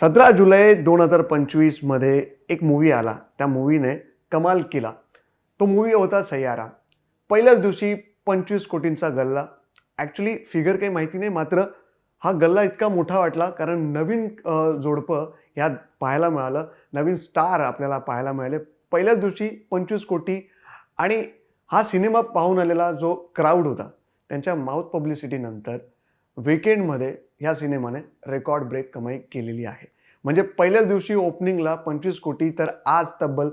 सतरा जुलै दोन हजार पंचवीसमध्ये एक मूवी आला. त्या मूवीने कमाल केला. तो मूवी होता सय्यारा पहिल्याच दिवशी पंचवीस कोटींचा गल्ला. ॲक्च्युली फिगर काही माहिती नाही मात्र हा गल्ला इतका मोठा वाटला कारण नवीन जोडपं ह्यात पाहायला मिळालं. नवीन स्टार आपल्याला पाहायला मिळाले. पहिल्याच दिवशी पंचवीस कोटी आणि हा सिनेमा पाहून आलेला जो क्राऊड होता त्यांच्या माउथ पब्लिसिटीनंतर विकेंडमध्ये ह्या सिनेमाने रेकॉर्ड ब्रेक कमाई केलेली आहे. म्हणजे पहिल्याच दिवशी ओपनिंगला पंचवीस कोटी तर आज तब्बल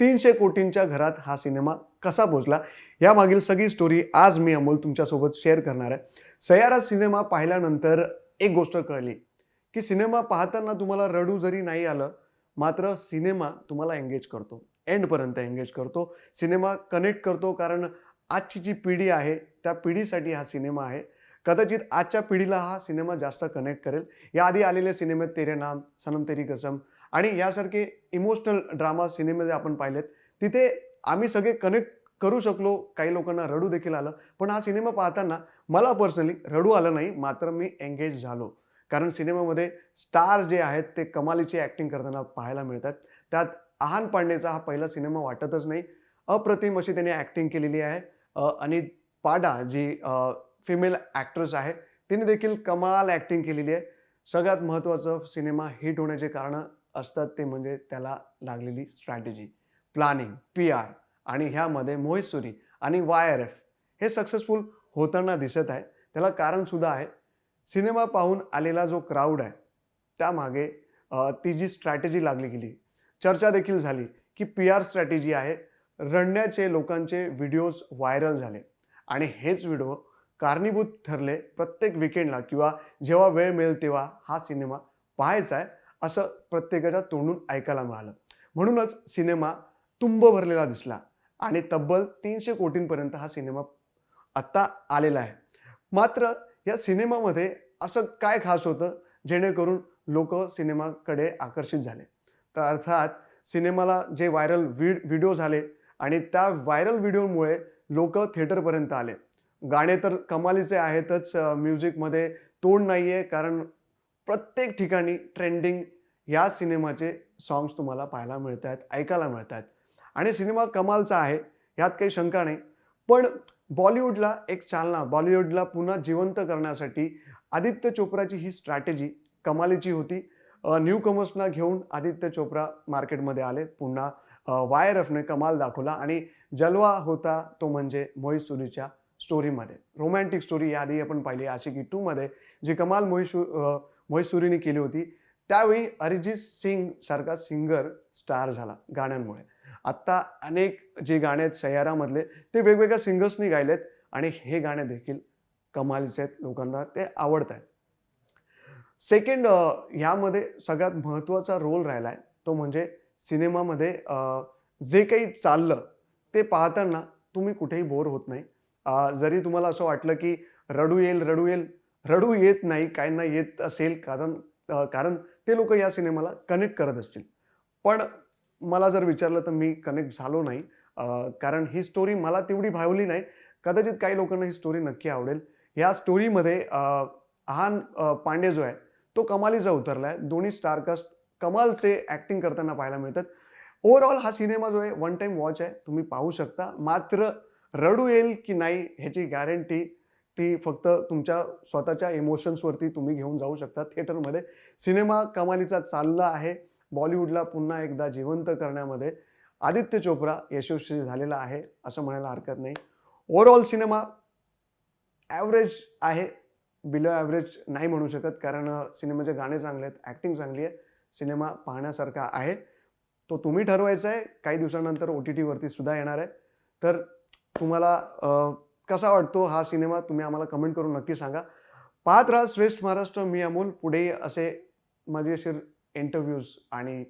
तीनशे कोटींच्या घरात हा सिनेमा कसा पोचला यामागील सगळी स्टोरी आज मी अमोल तुमच्यासोबत शेअर करणार आहे. सयारा सिनेमा पाहिल्यानंतर एक गोष्ट कळली की सिनेमा पाहताना तुम्हाला रडू जरी नाही आलं मात्र सिनेमा तुम्हाला एंगेज करतो. एंडपर्यंत एंगेज करतो. सिनेमा कनेक्ट करतो कारण आजची जी पिढी आहे त्या पिढीसाठी हा सिनेमा आहे. कदाचित आजच्या पिढीला हा सिनेमा जास्त कनेक्ट करेल. याआधी आलेले सिनेमे तेरे नाम सनम तेरी कसम आणि यासारखे इमोशनल ड्रामा सिनेमे जे आपण पाहिलेत तिथे आम्ही सगळे कनेक्ट करू शकलो. काही लोकांना रडू देखील आलं. पण हा सिनेमा पाहताना मला पर्सनली रडू आलं नाही मात्र मी एंगेज झालो. कारण सिनेमामध्ये स्टार जे आहेत ते कमालीची ॲक्टिंग करताना पाहायला मिळतात. त्यात आहान पांडेचा हा पहिला सिनेमा वाटतच नाही. अप्रतिम अशी त्यांनी ॲक्टिंग केलेली आहे. आणि पाडा जी फिमेल ॲक्ट्रेस आहे. तिने देखील कमाल ॲक्टिंग केलेली आहे. सगळ्यात महत्त्वाचं सिनेमा हिट होण्याचे कारणं असतात ते म्हणजे त्याला लागलेली स्ट्रॅटेजी प्लॅनिंग पी आर आणि ह्यामध्ये मोहित सुरी आणि वाय आर एफ हे सक्सेसफुल होताना दिसत आहे. त्याला कारणसुद्धा आहे. सिनेमा पाहून आलेला जो क्राऊड आहे त्यामागे ती जी स्ट्रॅटेजी लागली गेली चर्चा देखील झाली की पी आर स्ट्रॅटेजी आहे. रडण्याचे लोकांचे व्हिडिओज व्हायरल झाले आणि हेच व्हिडिओ कारणीभूत ठरले प्रत्येक विकेंडला किंवा जेव्हा वेळ मिळेल तेव्हा हा सिनेमा पाहायचा आहे असं प्रत्येकाच्या तोंडून ऐकायला मिळालं. म्हणूनच सिनेमा तुंब भरलेला दिसला आणि तब्बल तीनशे कोटींपर्यंत हा सिनेमा आत्ता आलेला आहे. मात्र या सिनेमामध्ये असं काय खास होतं? जेणेकरून लोक सिनेमाकडे आकर्षित झाले. तर अर्थात सिनेमाला जे व्हायरल व्हिड व्हिडिओ झाले आणि त्या व्हायरल व्हिडिओमुळे लोक थिएटरपर्यंत आले. गाणे तर कमालीचे आहेतच म्युझिकमध्ये तोड नाही आहे कारण प्रत्येक ठिकाणी ट्रेंडिंग या सिनेमाचे सॉंग्स तुम्हाला पाहायला मिळत आहेत ऐकायला मिळत आहेत आणि सिनेमा कमालचा आहे यात काही शंका नाही. पण बॉलिवूडला एक चालना बॉलिवूडला पुन्हा जिवंत करण्यासाठी आदित्य चोप्राची ही स्ट्रॅटेजी कमालीची होती. न्यू कमर्सना घेऊन आदित्य चोप्रा मार्केटमध्ये आले पुन्हा वाय एफने कमाल दाखवला आणि जलवा होता तो म्हणजे मोहित सुरीच्या स्टोरीमध्ये रोमॅन्टिक स्टोरी याआधी आपण पाहिली आशिकी टूमध्ये जी कमाल मोहिशू मोहिशुरीने केली होती. त्यावेळी अरिजित सिंग सारखा सिंगर स्टार झाला गाण्यांमुळे. आत्ता अनेक जे गाणे आहेत सह्यारामधले ते वेगवेगळ्या सिंगर्सनी गायलेत आणि हे गाणे देखील कमालीचे आहेत लोकांना ते आवडत आहेत सेकंड ह्यामध्ये सगळ्यात महत्त्वाचा रोल राहिला आहे तो म्हणजे सिनेमामध्ये जे काही चाललं ते पाहताना तुम्ही कुठेही बोर होत नाही. जरी तुम्हाला असं वाटलं की रडू येईल रडू येईल रडू येत नाही काहींना येत असेल कारण कारण ते लोक या सिनेमाला कनेक्ट करत असतील. पण मला जर विचारलं तर मी कनेक्ट झालो नाही. कारण ही स्टोरी मला तेवढी भावली नाही. कदाचित काही लोकांना ही स्टोरी नक्की आवडेल. या स्टोरीमध्ये हान आहान पांडे जो आहे तो कमालीचा उतरला आहे दोन्ही स्टारकास्ट कमालचे ॲक्टिंग करताना पाहायला मिळतात. ओव्हरऑल हा सिनेमा जो आहे वन टाईम वॉच आहे. तुम्ही पाहू शकता. मात्र रडू येईल की नाही ह्याची गॅरंटी ती फक्त तुमच्या स्वतःच्या इमोशन्सवरती तुम्ही घेऊन जाऊ शकता. थिएटरमध्ये सिनेमा कमालीचा चालला आहे. बॉलिवूडला पुन्हा एकदा जिवंत करण्यामध्ये आदित्य चोप्रा यशस्वी झालेला आहे असं म्हणायला हरकत नाही. ओव्हरऑल सिनेमा ॲव्हरेज आहे. बिलो ॲव्हरेज नाही म्हणू शकत कारण सिनेमाचे गाणे चांगले आहेत ॲक्टिंग चांगली आहे. सिनेमा पाहण्यासारखा आहे. तो तुम्ही ठरवायचा आहे. काही दिवसानंतर ओ टी टीवरती सुद्धा येणार आहे. तर तुम्हाला कसा वाटतो हा सिनेमा तुम्ही आम्हाला कमेंट करून नक्की सांगा. पाहत राहा श्रेष्ठ महाराष्ट्र मी अमोल. पुढे असे मजेशीर इंटरव्ह्यूज आणि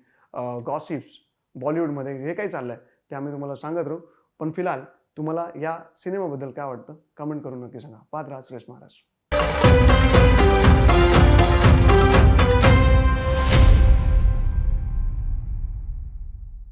गॉसिप्स बॉलिवूडमध्ये जे काही चाललं आहे ते आम्ही तुम्हाला सांगत राहू. पण फिलहाल तुम्हाला या सिनेमाबद्दल काय वाटतं कमेंट करून नक्की सांगा. पाहत राहा श्रेष्ठ महाराष्ट्र.